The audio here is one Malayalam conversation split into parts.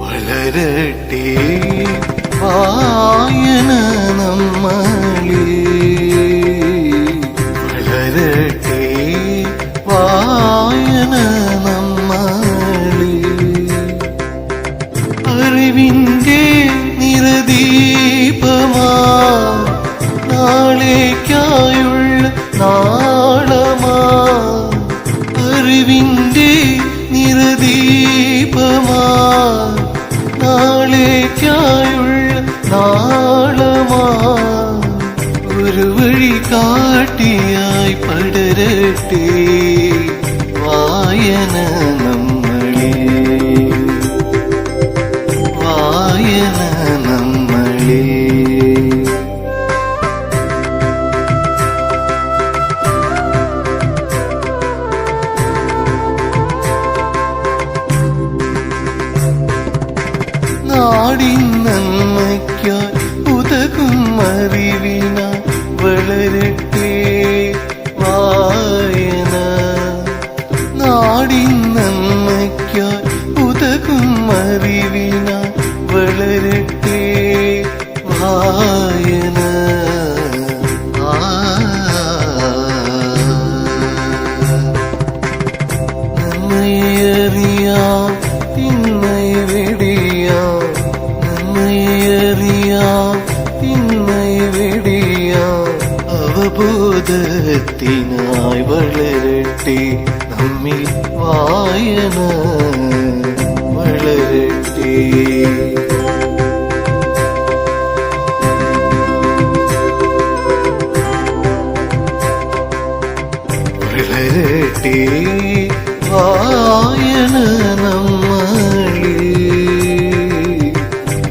വളരട്ടെ വായന നമ്മളിൽ. അറിവിന്റെ നിറദീപമാ നാളേക്കായുള്ള നാളമാ. അറിവിന്റെ നിറദീപമാ നാളേക്കായുള്ള നാളമാ. ഒരു വഴി കാട്ടിയായി പടരട്ടെ. നാടിൻ നന്മയ്ക്കായി ഉതകും അറിവിന വളരട്ടെ വായന. നാടിൻ അവബോധത്തിനായി വളരട്ടെ. നമ്മിൽ വായന വളരട്ടെ. വളരട്ടെ. വായന നമ്മളിൽ.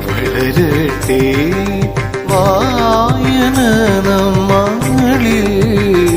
വളരട്ടെ. വായന നമ്മളിൽ